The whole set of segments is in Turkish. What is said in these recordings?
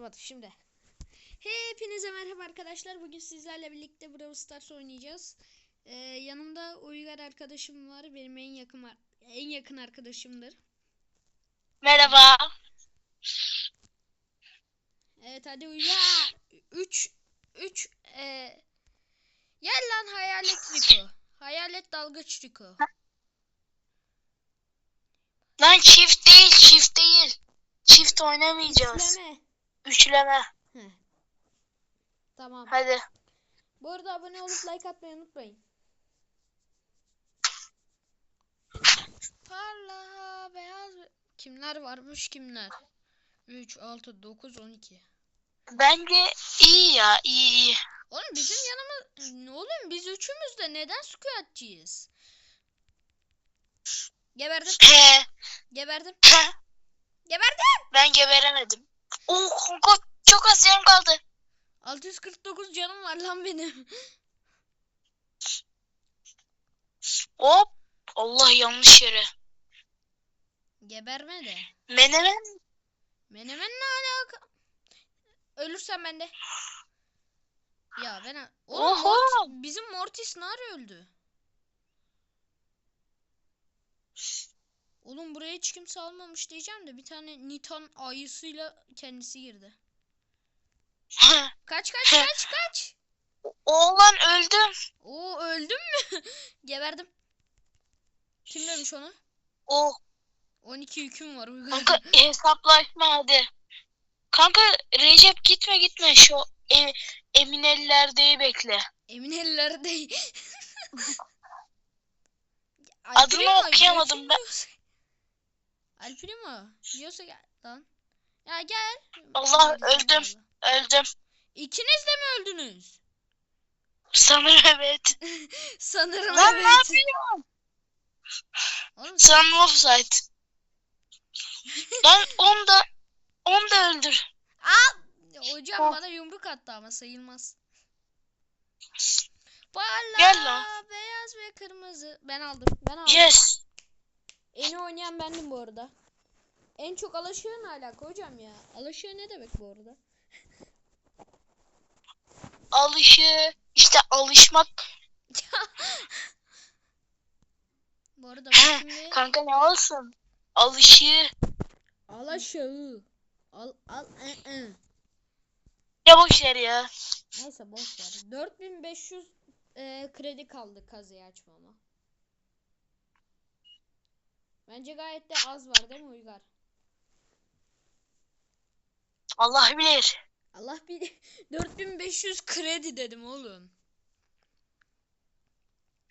başlamadı şimdi. Hepinize merhaba arkadaşlar. Bugün sizlerle birlikte Brawl Stars oynayacağız. Ee, yanımda Uygar arkadaşım var. Benim en yakın en yakın arkadaşımdır. Merhaba. Evet hadi Uygar. 3 3 e, Gel lan hayalet Riko. Hayalet dalgıç Riko. Lan çift değil, çift değil. Çift oynamayacağız. Üfleme. Üçleme. Heh. Tamam. Hadi. Bu arada abone olup like atmayı unutmayın. Parla beyaz kimler varmış kimler? 3 6 9 12. Bence iyi ya, iyi iyi. Oğlum bizim yanımız ne oğlum biz üçümüz de neden squatçıyız? Geberdim. Geberdim. Geberdim. ben geberemedim. Oo kanka çok az canım kaldı. 649 canım var lan benim. Hop. Allah yanlış yere. Geberme de. Menemen. Menemen ne alaka? Ölürsem ben de. Ya ben Oğlum Oha! Mortis- bizim Mortis nar öldü. Oğlum buraya hiç kimse almamış diyeceğim de bir tane Nitan ayısıyla kendisi girdi. Kaç kaç kaç kaç. Oğlan öldüm. Oo öldüm mü? Geberdim. Kim demiş onu? Oh 12 yüküm var. kanka hesaplaşma hadi. Kanka Recep gitme gitme şu e, emin bekle. Emin ellerde. Adını okuyamadım ben. Alprimo yiyorsa gel lan. Ya gel. Allah, öldüm. Öldüm. İkiniz de mi öldünüz? Sanırım evet. Sanırım Lan ne evet. yapıyorsun? Oğlum, Sanırım offside. Lan onu da onu da öldür. hocam Oh. bana yumruk attı ama sayılmaz. Lan. beyaz ve kırmızı. Ben aldım. Ben aldım. Yes. En oynayan bendim bu arada. En çok alaşıyor ne alaka hocam ya? Alaşıyor ne demek bu arada? Alışı işte alışmak. Bu arada ben şimdi Kanka ne olsun? Alışı. alaşağı. Al al ı, ı. Ya boş ver ya. Neyse boş ver. 4500 e, kredi kaldı kazıyı açmama. Bence gayet de az var değil mi Uygar? Allah bilir. Allah bir 4500 kredi dedim oğlum.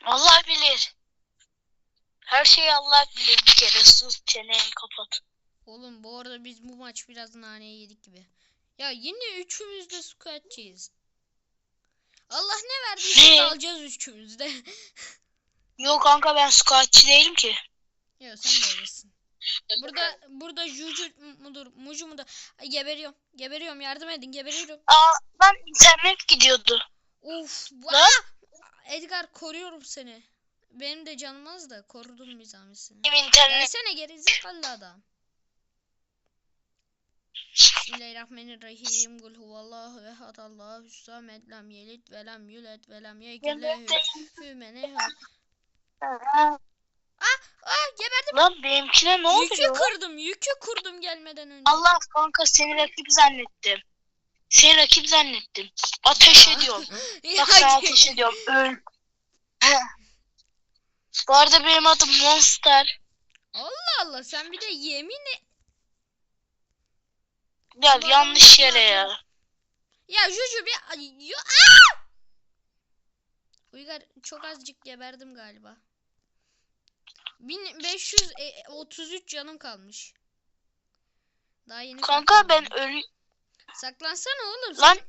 Allah bilir. Her şeyi Allah bilir bir kere. Sus çeneni kapat. Oğlum bu arada biz bu maç biraz naneyi yedik gibi. Ya yine üçümüz de squatçıyız. Allah ne verdiyse Ne? alacağız üçümüz de. Yok kanka ben squatçı değilim ki. Yok sen de öylesin. Burada burada Juju mudur Mucu mudur? Ay, geberiyorum. Geberiyorum yardım edin geberiyorum. Aa lan internet gidiyordu. Uf. bu-? Aa! Edgar koruyorum seni. Benim de canım az da korudum bir zahmetini. Benim internet. Versene geri zekalı adam. Bismillahirrahmanirrahim. Kul huvallahu ehad Allahu samed lam yelid ve lam yulad ve lam yekun lehu kufuven ehad. Aa geberdim. Lan benimkine ne Yükü oluyor? kırdım. Yükü kurdum gelmeden önce. Allah kanka seni rakip zannettim. Seni rakip zannettim. Ateş Ya. ediyorum. Ya Bak sana ateş ediyorum. Öl. Bu arada benim adım Monster. Allah Allah sen bir de yemin e- Ya Ulan yanlış yere ya. Ya Juju bir Aa! Uygar çok azıcık geberdim galiba. 1533 canım kalmış. Daha yeni Kanka saklandım. ben ölü... Saklansana oğlum. Lan Sen...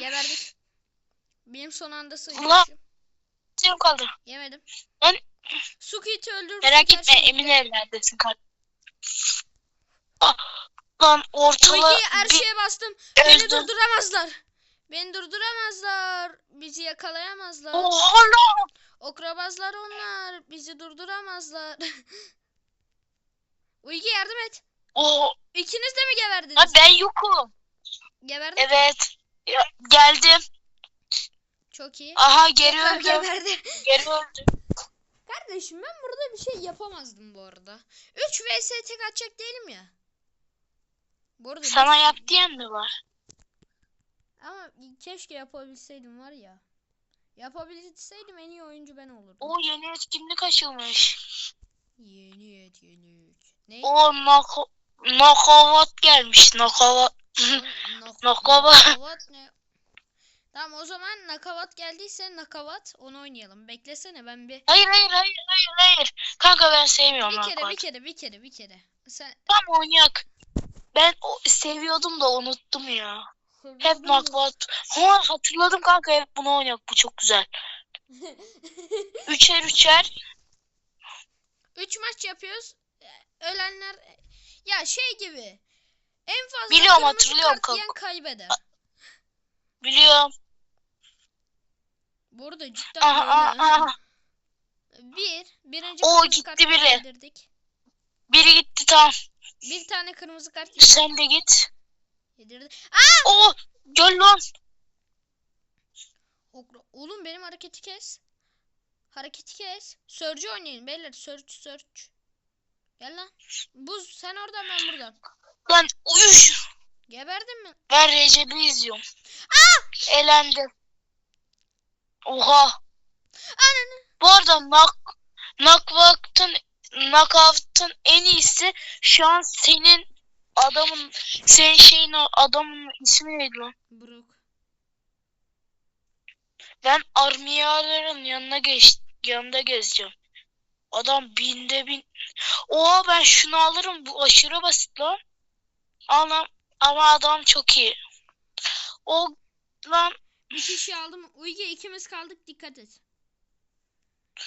Geberdik. Benim son anda sayıyormuşum. canım kaldı. Yemedim. Lan. Sukit'i öldürürsün. Merak etme emin evlerdesin kardeşim. Ah, lan ortalığı Uygi her şeye bastım. Beni öldüm. durduramazlar. Beni durduramazlar. Bizi yakalayamazlar. Oha lan. Okrabazlar onlar. Bizi durduramazlar. Uygi yardım et. O İkiniz de mi geberdiniz? ha, ben yokum. Geberdin? Evet. Ya, geldim. Çok iyi. Aha geri Tekrar öldüm. geberdi. Geri öldüm. Kardeşim ben burada bir şey yapamazdım bu arada. 3 vs tek atacak değilim ya. Bu arada Sana yap diyen mi var? Ama keşke yapabilseydim var ya. Yapabilseydim en iyi oyuncu ben olurdum. O yeni etkinlik açılmış. Yeni et yeni et. Ne? O nako gelmiş. Nakavat ne? Tamam o zaman nakavat geldiyse nakavat onu oynayalım. Beklesene ben bir Hayır hayır hayır hayır hayır. Kanka ben sevmiyorum bir kere bir knockout. kere bir kere bir kere. Sen Tam oynayak. Ben o, seviyordum da unuttum ya. Hep knockout. Ha hatırladım kanka hep bunu oynayak. Bu çok güzel. Üçer üçer. 3 maç yapıyoruz. Ölenler ya şey gibi. En fazla Biliyorum, hatırlıyorum kanka. kaybeder. Biliyorum. Bu arada cidden Aha, aha, aha. Bir, birinci kırmızı gitti biri. yedirdik. Biri gitti tamam. Bir tane kırmızı kart yedirdik. Sen de git. Yedirdik. Oo gel lan. Okra- Oğlum benim hareketi kes. Hareketi kes. Sörcü oynayın beyler. Sörcü sörcü. Gel lan. Buz sen oradan ben buradan. Lan uyuş. Geberdin mi? Ben Recep'i izliyorum. Elendim. Oha. Ananı. Bu arada knock, knockout'un knockout'un en iyisi şu an senin adamın senin şeyin o adamın ismi neydi lan? Brook. Ben armiyaların yanına geç yanında gezeceğim. Adam binde bin. Oha ben şunu alırım. Bu aşırı basit lan. Anam ama adam çok iyi. O lan Bir kişi aldım. Uyge ikimiz kaldık dikkat et.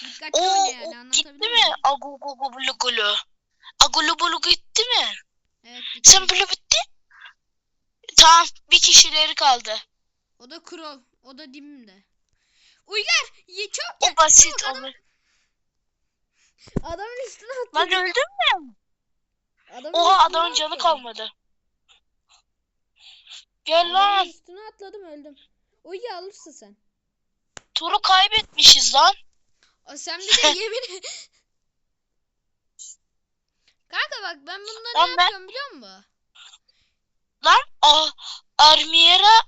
Dikkatli o, oyna o yani gitti mi? muyum? Agu gu gu bulu gulu. Agulu bulu gitti mi? Evet dikkat Sen bulu bitti. Tamam bir kişileri kaldı. O da Crow. O da dibimde. Uygar ye çok. O basit Çabuk adam- olur. Adamın üstüne atladı. Lan öldün mü? Adamın Oha adamın canı atladım. kalmadı. Gel Adamın lan. üstüne atladım öldüm. Uygar alırsın sen. Turu kaybetmişiz lan. Aa, sen bir de yemin Kanka bak ben bunları Lan ne ben- yapıyorum biliyor musun? Lan a Armiera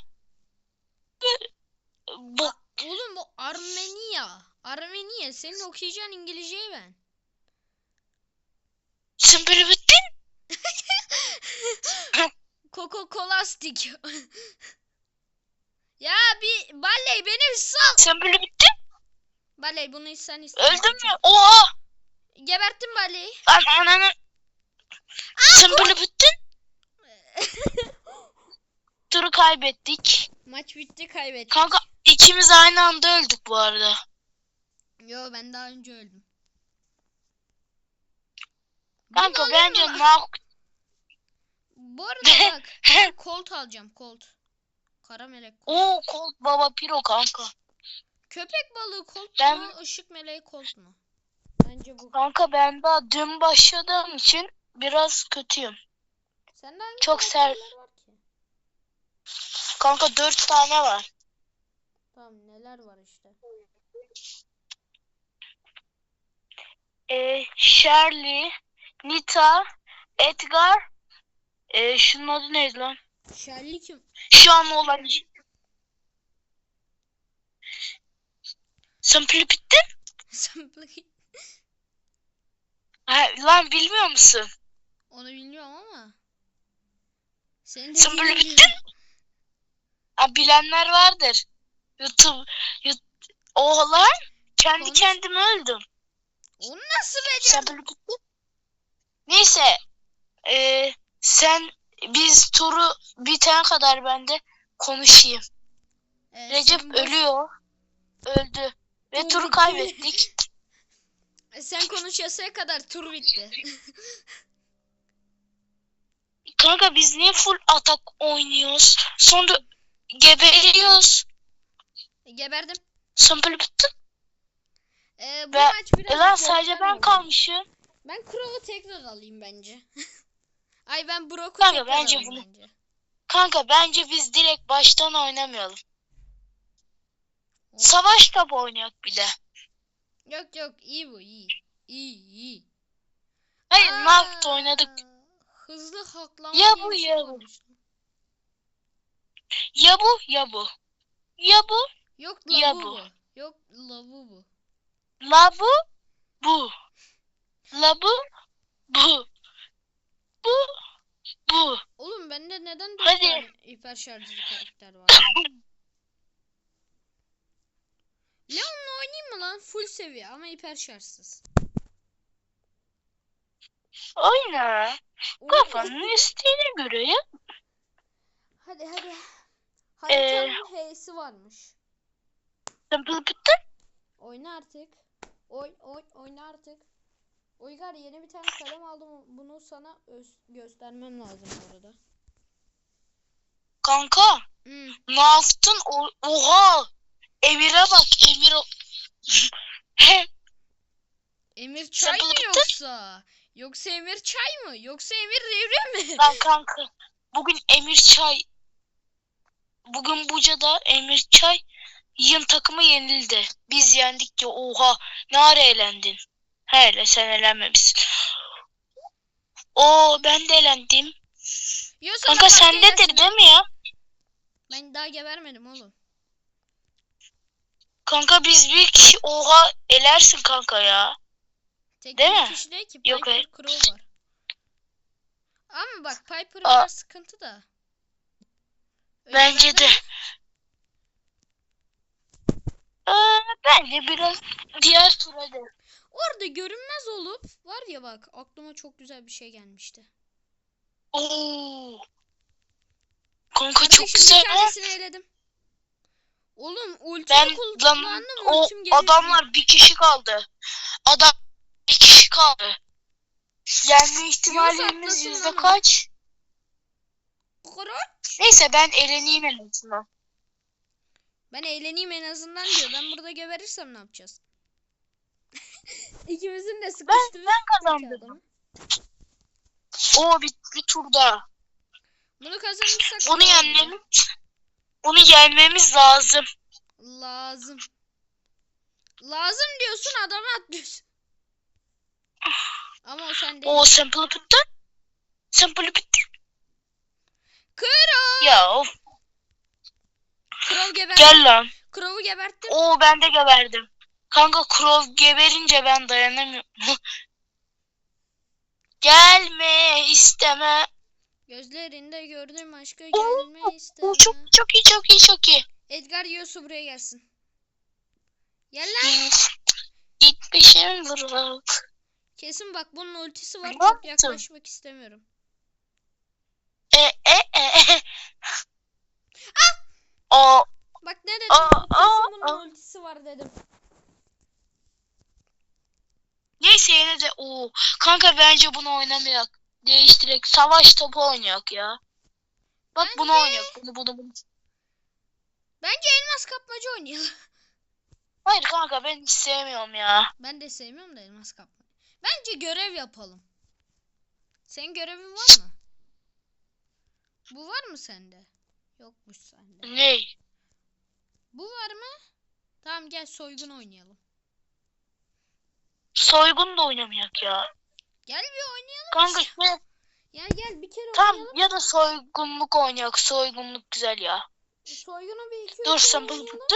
bu Oğlum bu Armenia. Armenia. Senin okuyacağın İngilizceyi ben. sen böyle bittin. Coca Cola stick. ya bir Balley beni sal. Sen böyle bittin. Balley bunu sen iste. Öldün mü? Oha. Geberttim Balley'i. Lan ananı. Sen böyle bittin. Turu kaybettik. Maç bitti kaybettik. Kanka ikimiz aynı anda öldük bu arada. Yo ben daha önce öldüm. Kanka Bunu bence alayım mı? Bu arada bak ben Colt alacağım Colt. Kara melek Colt. Oo Colt Baba Piro kanka. Köpek balığı Colt Ben- mu? Işık meleği Colt mu? Bence bu. Kanka ben daha dün başladığım için biraz kötüyüm. Sende hangi Çok ser- karakterler var ki? Kanka dört tane var. Tamam neler var işte. Ee, Shirley, Nita, Edgar. Ee, şunun adı neydi lan? Shelly kim? Şu an olan. Sen pili bittin? Sampling. Ha, lan bilmiyor musun? Onu bilmiyorum ama. Senin Sen dediğini böyle biliyorum. Ha, bilenler vardır. YouTube, YouTube. Oha. Kendi Konuş. kendime öldüm. Onu nasıl Sen becerdin? Neyse. Ee, sen biz turu bitene kadar ben de konuşayım. Ee, Recep boş- ölüyor. Öldü. Ve Tur turu kaybettik. Sen konuşasıya kadar tur bitti. Kanka biz niye full atak oynuyoruz? Sonra geberiyoruz. Geberdim. Sen böyle bittin. Ee, bu Ben- maç E biraz lan zor sadece ben oldu. kalmışım. Ben Crow'u tekrar alayım bence. Ay ben Brock'u Kanka, tekrar bence alayım bunu- bence. Kanka bence biz direkt baştan oynamayalım. Savaş topu oynayak bir de. Yok yok iyi bu iyi. İyi iyi. Hayır Aa, Mark'ta oynadık. Hızlı haklama Ya bu, ya bu. Ya bu ya bu. Ya bu Yok Ya lavu bu. bu. Yok lavu bu. la bu bu. La bu bu. Bu bu. Oğlum bende neden dört Hadi. tane hiper şarjlı karakter var? Leon'la oynayayım mı lan? Full seviye ama hiper şarjsız. Oyna. Kafanın isteğine göre ya. Hadi hadi. Ee, Haritanın H'si varmış. Simple bitti. Oyna artık. Oy oy oyna artık. Uygar yeni bir tane kalem aldım. Bunu sana göstermem lazım bu arada. Kanka Hmm. ne yaptın? O- Oha. Emir'e bak. Emir Emir çay mı yoksa? Yoksa Emir çay mı? Yoksa Emir revre mi? Lan kanka. Bugün Emir Çay. Bugün Buca'da Emir Çay yın takımı yenildi. Biz yendik ya oha. Ne ara eğlendin? Hele sen eğlenmemişsin. Oo ben de eğlendim. Yiyorsan Kanka sendedir değil mi ya? Ben daha gebermedim oğlum. Kanka biz bir kişi oha elersin kanka ya. Tek Değil bir mi? kişi değil ki. Yok, hayır. Crow var. Ama bak Piper Aa. biraz sıkıntı da. Bence de. Önceden Ee, bence biraz diğer tura da. Orada görünmez olup var ya bak aklıma çok güzel bir şey gelmişti. Oo. Kanka çok Kardeşim güzel. bir tanesini eledim. Oğlum ultimi Ben lan kullandım o ultim adamlar bir kişi kaldı. Adam bir kişi kaldı. Yenme ihtimalimiz yüzde ama. kaç? Neyse ben eleneyim en azından. Ben eğleneyim en azından diyor. Ben burada geberirsem ne yapacağız? İkimizin de sıkıştırır. Ben kazandım. O bir, bir turda. Bunu kazanırsak Onu ne yenmemiz, onu yenmemiz lazım. Lazım. Lazım diyorsun adama atlıyorsun. Ama o sen değil. O simple bitti. Simple bitti. Kro. Ya of Krov gebertti. gel lan. Krov'u geberttim. Oo ben de geberdim. Kanka Crow geberince ben dayanamıyorum. Gelme isteme. Gözlerinde gördüm aşkı Oo, gelme isteme. Oo, çok çok iyi çok iyi çok iyi. Edgar yiyorsa buraya gelsin. Gel lan. Gitmişim bırak. Kesin bak bunun ultisi var. Çok yaklaşmak istemiyorum. E e e e. O Bak ne dedim? Aa, Kesin aa, bunun aa. ultisi var dedim. neyse yine de o kanka bence bunu oynamayak. Değiştirek savaş topu oynayak ya. Bak bunu Bence- oynayak. Bunu bunu bunu. Bence elmas kapmaca oynayalım. Hayır kanka ben hiç sevmiyorum ya. Ben de sevmiyorum da elmas kapma. Bence görev yapalım. Senin görevin var mı? Bu var mı sende? Yokmuş sende. Ne? Bu var mı? Tamam gel soygun oynayalım. Soygun da oynamayak ya. Gel bir oynayalım. Kanka işte. şey, Ya gel bir kere tam oynayalım. ya da soygunluk oynayak. Soygunluk güzel ya. Soygunu bir iki Dur sen oynayalım. tuttu.